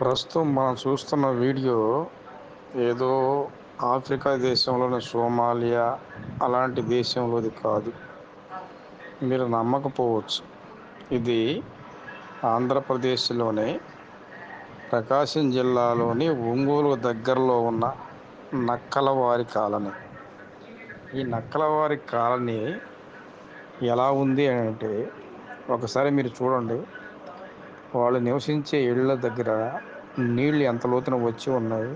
ప్రస్తుతం మనం చూస్తున్న వీడియో ఏదో ఆఫ్రికా దేశంలోని సోమాలియా అలాంటి దేశంలోది కాదు. మీరు నమ్మకపోవచ్చు. ఇది ఆంధ్రప్రదేశ్లోని ప్రకాశం జిల్లాలోని ఒంగోలు దగ్గరలో ఉన్న నక్కలవారి కాలనీ. ఈ నక్కలవారి కాలనీ ఎలా ఉంది అని అంటే ఒకసారి మీరు చూడండి. వాళ్ళు నివసించే ఇళ్ళ దగ్గర నీళ్ళు ఎంత లోతున వచ్చి ఉన్నాయి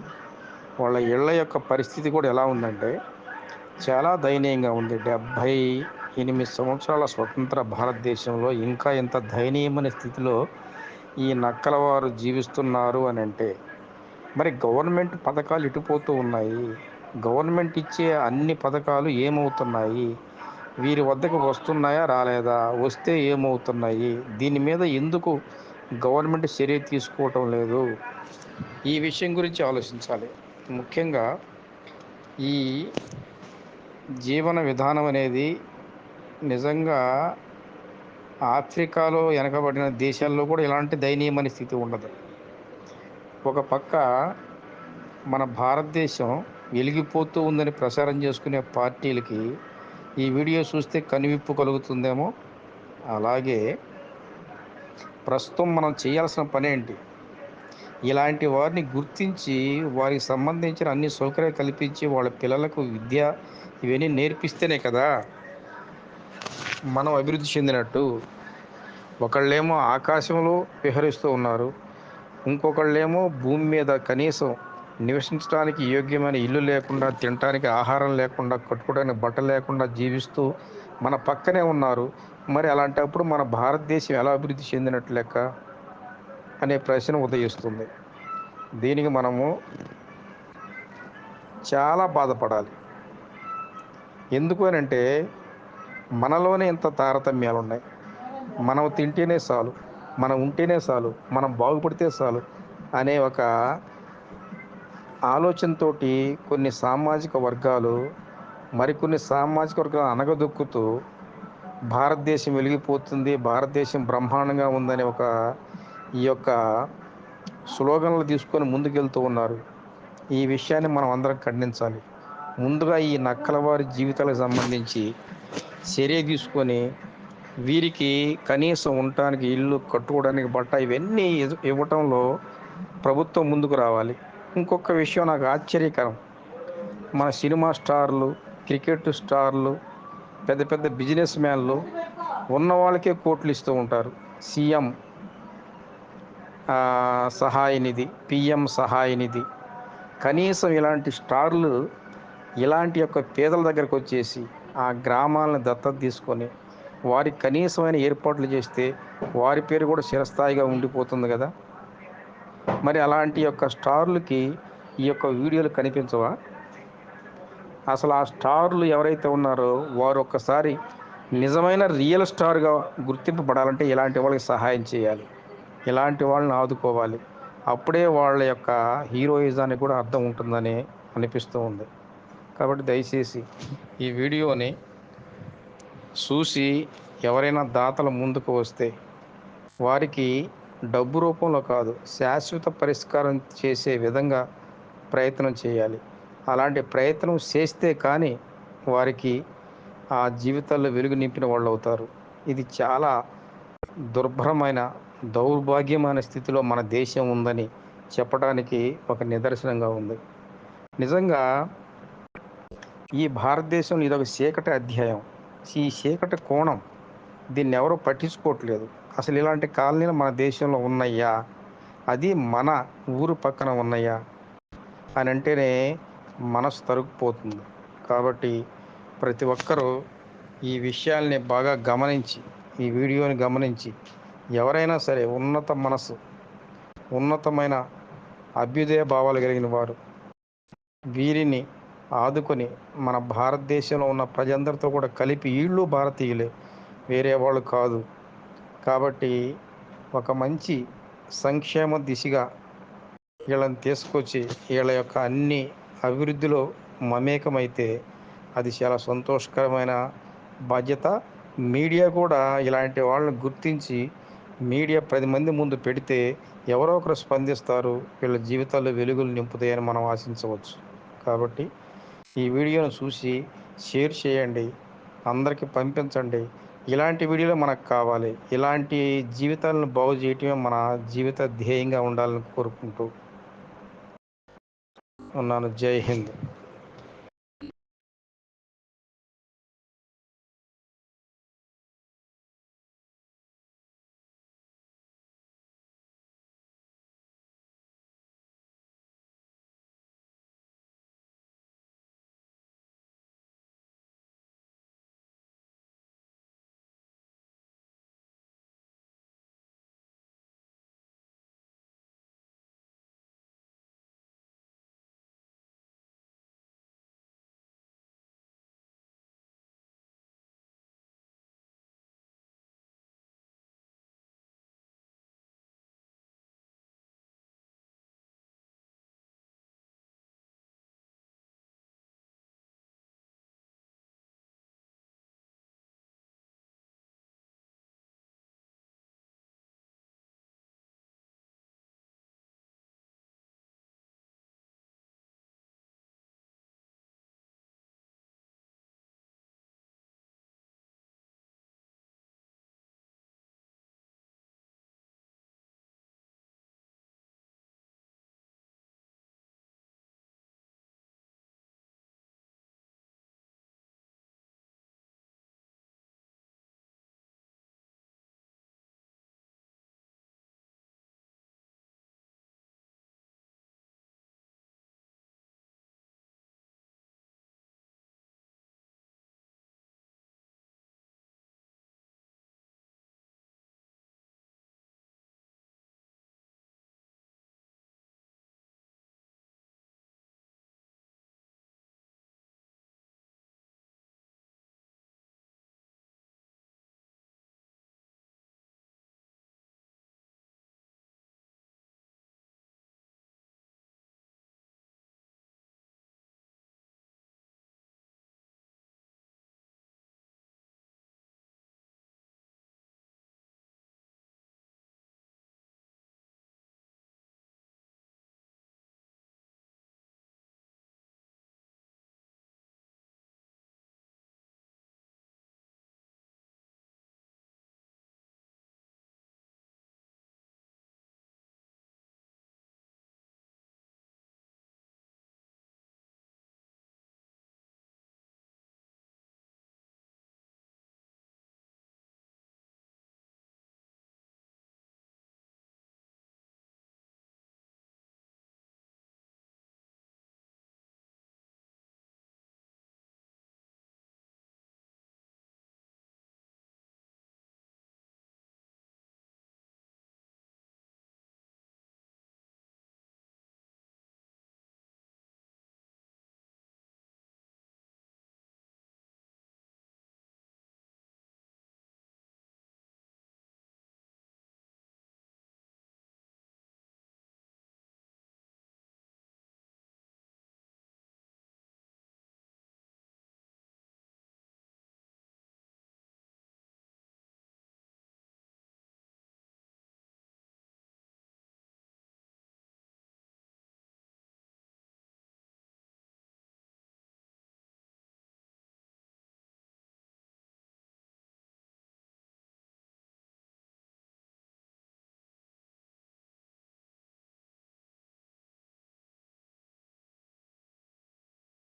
వాళ్ళ ఇళ్ళ యొక్క పరిస్థితి కూడా ఎలా ఉందంటే చాలా దయనీయంగా ఉంది. డెబ్భై ఎనిమిది సంవత్సరాల స్వతంత్ర భారతదేశంలో ఇంకా ఇంత దయనీయమైన స్థితిలో ఈ నక్కల వారు జీవిస్తున్నారు అని అంటే మరి గవర్నమెంట్ పథకాలు ఇటుపోతూ ఉన్నాయి. గవర్నమెంట్ ఇచ్చే అన్ని పథకాలు ఏమవుతున్నాయి? వీరి వద్దకు వస్తున్నాయా రాలేదా? వస్తే ఏమవుతున్నాయి? దీని మీద ఎందుకు గవర్నమెంట్ చర్య తీసుకోవటం లేదు. ఈ విషయం గురించి ఆలోచించాలి. ముఖ్యంగా ఈ జీవన విధానం అనేది నిజంగా ఆఫ్రికాలో వెనకబడిన దేశాల్లో కూడా ఇలాంటి దయనీయమైన స్థితి ఉండదు. ఒక పక్క మన భారతదేశం వెలిగిపోతూ ఉందని ప్రచారం చేసుకునే పార్టీలకి ఈ వీడియో చూస్తే కనువిప్పు కలుగుతుందేమో. అలాగే ప్రస్తుతం మనం చేయాల్సిన పని ఏంటి? ఇలాంటి వారిని గుర్తించి వారికి సంబంధించిన అన్ని సౌకర్యాలు కల్పించి వాళ్ళ పిల్లలకు విద్య ఇవన్నీ నేర్పిస్తేనే కదా మనం అభివృద్ధి చెందినట్టు. ఒకళ్ళేమో ఆకాశంలో విహరిస్తూ ఉన్నారు. ఇంకొకళ్ళేమో భూమి మీద కనీసం నివసించడానికి యోగ్యమైన ఇల్లు లేకుండా తినడానికి ఆహారం లేకుండా కట్టుకోవడానికి బట్ట లేకుండా జీవిస్తూ మన పక్కనే ఉన్నారు. మరి అలాంటప్పుడు మన భారతదేశం ఎలా అభివృద్ధి చెందినట్లు లెక్క అనే ప్రశ్న ఉదయిస్తుంది. దీనికి మనము చాలా బాధపడాలి. ఎందుకు అని అంటే మనలోనే ఇంత తారతమ్యాలు ఉన్నాయి. మనం తింటేనే చాలు మనం ఉంటేనే చాలు మనం బాగుపడితే చాలు అనే ఒక ఆలోచనతో కొన్ని సామాజిక వర్గాలు మరికొన్ని సామాజిక వర్గాలు అనగదొక్కుతూ భారతదేశం వెలిగిపోతుంది భారతదేశం బ్రహ్మాండంగా ఉందనే ఒక ఈ యొక్క స్లోగన్లు తీసుకొని ముందుకెళ్తూ ఉన్నారు. ఈ విషయాన్ని మనం అందరం ఖండించాలి. ముందుగా ఈ నక్కల వారి జీవితాలకు సంబంధించి చర్య తీసుకొని వీరికి కనీసం ఉండటానికి ఇల్లు కట్టుకోవడానికి బట్ట ఇవన్నీ ఇవ్వటంలో ప్రభుత్వం ముందుకు రావాలి. ఇంకొక విషయం నాకు ఆశ్చర్యకరం. మన సినిమా స్టార్లు క్రికెట్ స్టార్లు పెద్ద పెద్ద బిజినెస్ మ్యాన్లు ఉన్న వాళ్ళకే కోట్లు ఇస్తూ ఉంటారు. సీఎం సహాయ నిధి పిఎం సహాయ నిధి. కనీసం ఇలాంటి స్టార్లు ఇలాంటి యొక్క పేదల దగ్గరకు వచ్చేసి ఆ గ్రామాలను దత్తత తీసుకొని వారికి కనీసమైన ఏర్పాట్లు చేస్తే వారి పేరు కూడా చిరస్థాయిగా ఉండిపోతుంది కదా. మరి అలాంటి యొక్క స్టార్లకి ఈ యొక్క వీడియోలు కనిపించవా? అసలు ఆ స్టార్లు ఎవరైతే ఉన్నారో వారు ఒక్కసారి నిజమైన రియల్ స్టార్గా గుర్తింపబడాలంటే ఇలాంటి వాళ్ళకి సహాయం చేయాలి. ఇలాంటి వాళ్ళని ఆదుకోవాలి. అప్పుడే వాళ్ళ యొక్క హీరోయిజానికి కూడా అర్థం ఉంటుందని అనిపిస్తూ ఉంది. కాబట్టి దయచేసి ఈ వీడియోని చూసి ఎవరైనా దాతల ముందుకు వస్తే వారికి డబ్బు రూపంలో కాదు శాశ్వత పరిష్కారం చేసే విధంగా ప్రయత్నం చేయాలి. అలాంటి ప్రయత్నం చేస్తే కానీ వారికి ఆ జీవితాల్లో వెలుగు నింపిన వాళ్ళు అవుతారు. ఇది చాలా దుర్భరమైన దౌర్భాగ్యమైన స్థితిలో మన దేశం ఉందని చెప్పడానికి ఒక నిదర్శనంగా ఉంది. నిజంగా ఈ భారతదేశంలో ఇదొక చీకటి అధ్యాయం. ఈ చీకటి కోణం దీన్ని ఎవరో పట్టించుకోవట్లేదు. అసలు ఇలాంటి కాలనీలు మన దేశంలో ఉన్నాయా? అది మన ఊరు పక్కన ఉన్నాయా? అని అంటేనే మనసు తరుగుపోతుంది కాబట్టి ప్రతి ఒక్కరూ ఈ విషయాల్ని బాగా గమనించి ఈ వీడియోని గమనించి ఎవరైనా సరే ఉన్నత మనసు ఉన్నతమైన అభ్యుదయ భావాలు కలిగిన వారు వీరిని ఆదుకొని మన భారతదేశంలో ఉన్న ప్రజలందరితో కూడా కలిపి వీళ్ళు భారతీయులే వేరే వాళ్ళు కాదు. కాబట్టి ఒక మంచి సంక్షేమ దిశగా వీళ్ళని తీసుకొచ్చి వీళ్ళ యొక్క అన్ని అభివృద్ధిలో మమేకమైతే అది చాలా సంతోషకరమైన బాధ్యత. మీడియా కూడా ఇలాంటి వాళ్ళని గుర్తించి మీడియా పది మంది ముందు పెడితే ఎవరో ఒకరు స్పందిస్తారు వీళ్ళ జీవితాల్లో వెలుగులు నింపుతాయని మనం ఆశించవచ్చు. కాబట్టి ఈ వీడియోను చూసి షేర్ చేయండి అందరికీ పంపించండి. ఇలాంటి వీడియోలు మనకు కావాలి. ఇలాంటి జీవితాలను బాగు చేయటమే మన జీవిత ధ్యేయంగా ఉండాలని కోరుకుంటూ ನಾನು ಜೈ ಹಿಂದ್